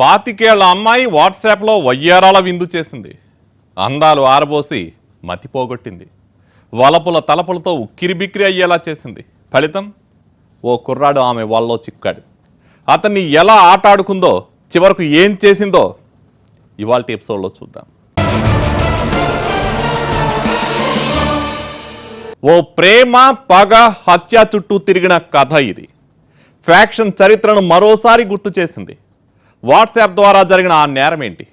పాతికేళ్ళ అమ్మాయి వాట్సాప్లో వయ్యారాల విందు చేసింది. అందాలు ఆరబోసి మతిపోగొట్టింది వలపుల తలపులతో ఉక్కిరిబిక్కిరి అయ్యేలా చేసింది. ఫలితం ఓ కుర్రాడు ఆమె వాళ్ళలో చిక్కాడు. అతన్ని ఎలా ఆట ఆడుకుందో చివరకు ఏం చేసిందో ఇవాళ ఎపిసోడ్లో చూద్దాం. ఓ ప్రేమ పగ హత్య చుట్టూ తిరిగిన కథ ఇది. ఫ్యాక్షన్ చరిత్రను మరోసారి గుర్తు చేసింది. వాట్సాప్ ద్వారా జరిగిన ఆ నేరం ఏంటి?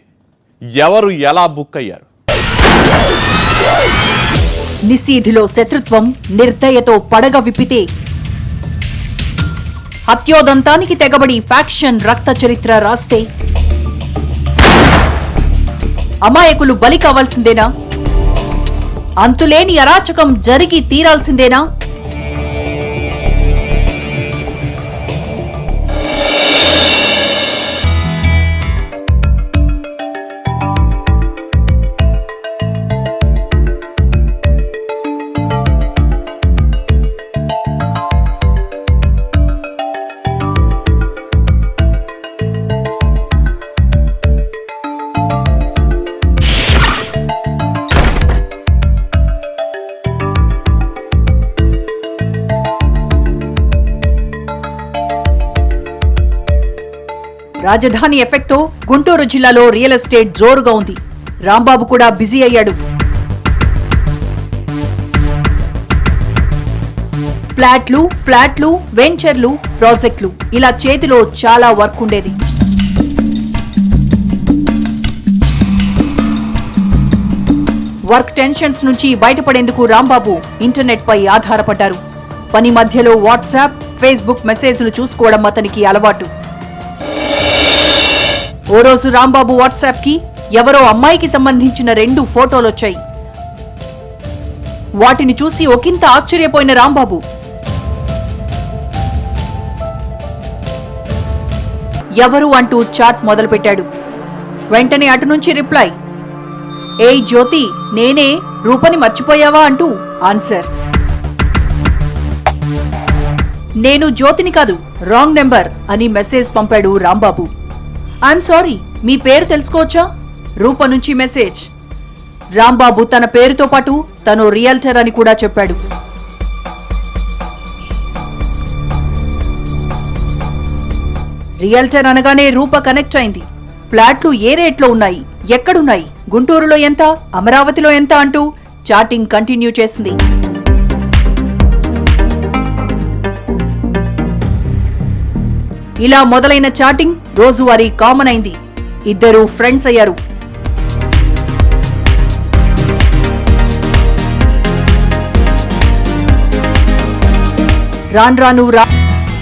ఎవరు ఎలా బుక్ అయ్యారు? నిశీధిలో శత్రుత్వం నిర్దయతో పడగ విప్పితే హత్యోదంతానికి తెగబడి ఫ్యాక్షన్ రక్త చరిత్ర రాస్తే అమాయకులు బలి కావాల్సిందేనా? అంతులేని అరాచకం జరిగి తీరాల్సిందేనా? రాజధాని ఎఫెక్ట్తో గుంటూరు జిల్లాలో రియల్ ఎస్టేట్ జోరుగా ఉంది. రాంబాబు కూడా బిజీ అయ్యాడు. ఫ్లాట్లు ఫ్లాట్లు వెంచర్లు ప్రాజెక్టులు. ఇలా చేతిలో చాలా వర్క్ ఉండేది. వర్క్ టెన్షన్స్ నుంచి బయటపడేందుకు రాంబాబు ఇంటర్నెట్ పై ఆధారపడ్డారు. పని మధ్యలో వాట్సాప్ ఫేస్బుక్ మెసేజ్లు చూసుకోవడం అతనికి అలవాటు. ఓ రోజు రాంబాబు వాట్సాప్కి ఎవరో అమ్మాయికి సంబంధించిన రెండు ఫోటోలు వచ్చాయి వాటిని చూసి ఒకంత ఆశ్చర్యపోయిన రాంబాబు. ఎవరు అంటూ చాట్ మొదలుపెట్టాడు. వెంటనే అటు నుంచి రిప్లై. ఏయ్ జ్యోతి నేనే రూపని మర్చిపోయావా అంటూ ఆన్సర్. నేను జ్యోతిని కాదు రాంగ్ నెంబర్ అని మెసేజ్ పంపాడు రాంబాబు. ఐఎమ్ సారీ మీ పేరు తెలుసుకోవచ్చా? రూప నుంచి మెసేజ్. రాంబాబు తన పేరుతో పాటు తను రియల్టర్ అని కూడా చెప్పాడు. రియల్టర్ అనగానే రూప కనెక్ట్ అయింది. ఫ్లాట్లు ఏ రేట్లో ఉన్నాయి? ఎక్కడున్నాయి? గుంటూరులో ఎంత? అమరావతిలో ఎంత? అంటూ చాటింగ్ కంటిన్యూ చేసింది. ఇలా మొదలైన చాటింగ్ రోజువారీ కామన్ అయింది. ఇద్దరు ఫ్రెండ్స్ అయ్యారు. రాన్రాను రా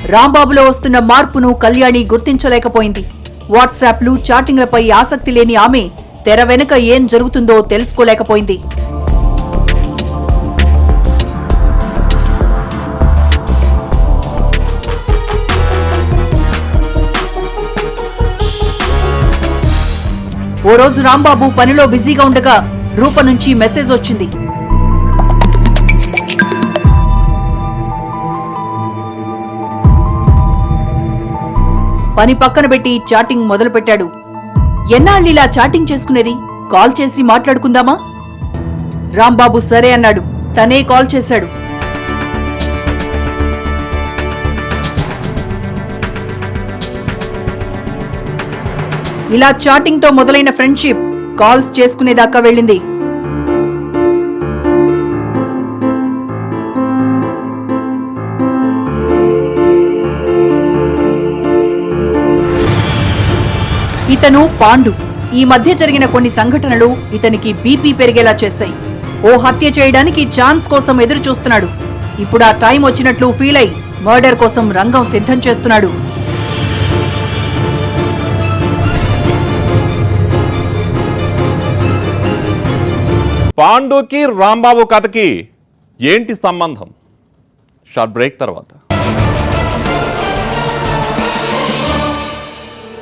రాంబాబులో వస్తున్న మార్పును కళ్యాణి గుర్తించలేకపోయింది. వాట్సాప్లు చాటింగ్లపై ఆసక్తి లేని ఆమె తెర వెనుక ఏం జరుగుతుందో తెలుసుకోలేకపోయింది. ఓ రోజు రాంబాబు పనిలో బిజీగా ఉండగా రూప నుంచి మెసేజ్ వచ్చింది. పని పక్కన పెట్టి చాటింగ్ మొదలుపెట్టాడు. ఎన్నాళ్ళు ఇలా చాటింగ్ చేసుకునేది? కాల్ చేసి మాట్లాడుకుందామా? రాంబాబు సరే అన్నాడు. తనే కాల్ చేశాడు. ఇలా చాటింగ్తో మొదలైన ఫ్రెండ్షిప్ కాల్స్ చేసుకునేదాకా వెళ్ళింది. ఇతను పాండు. ఈ మధ్య జరిగిన కొన్ని సంఘటనలు ఇతనికి బీపీ పెరిగేలా చేశాయి. ఓ హత్య చేయడానికి ఛాన్స్ కోసం ఎదురు చూస్తున్నాడు ఇప్పుడు ఆ టైం వచ్చినట్లు ఫీల్ అయి మర్డర్ కోసం రంగం సిద్ధం చేస్తున్నాడు. పాండుకి రాంబాబు కథకి ఏంటి సంబంధం? షార్ట్ బ్రేక్ తర్వాత.